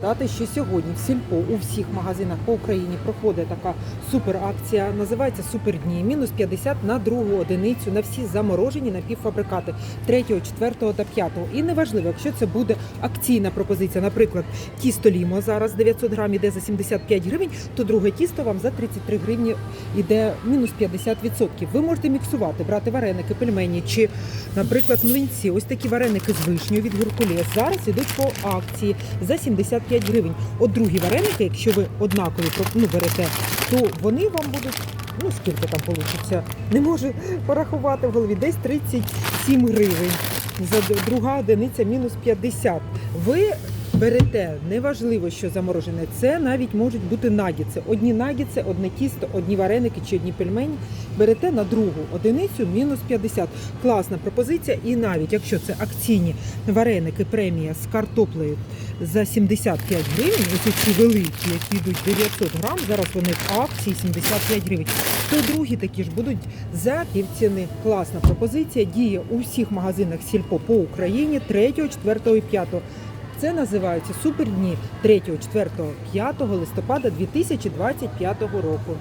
Дати, що сьогодні в сільпо у всіх магазинах по Україні проходить така суперакція, називається Супердні. Мінус 50 на другу одиницю на всі заморожені напівфабрикати 3, 4 та 5. І неважливо, якщо це буде акційна пропозиція, наприклад, тісто лімо зараз 900 грам іде за 75 гривень, то друге тісто вам за 33 гривні іде мінус 50%. Ви можете міксувати, брати вареники, пельмені чи, наприклад, млинці. Ось такі вареники з вишнею від Гуркулес зараз ідуть по акції за 75 гривень. От другі вареники, якщо ви однакові ну, берете, то вони вам будуть. Ну, скільки там вийде? Не можу порахувати в голові. Десь 37 гривень. За друга одиниця мінус 50. Ви берете, неважливо, що заморожене, це навіть можуть бути нагідси. Одні нагідси, одне тісто, одні вареники чи одні пельмені. Берете на другу одиницю мінус 50. Класна пропозиція. І навіть якщо це акційні вареники, премія з картоплею за 75 гривень, ось ці великі, які йдуть 900 грам, зараз вони в акції 75 гривень, то другі такі ж будуть за півціни. Класна пропозиція діє у всіх магазинах сільпо по Україні 3, 4 і 5. Це називається супердні 3, 4, 5 листопада 2025 року.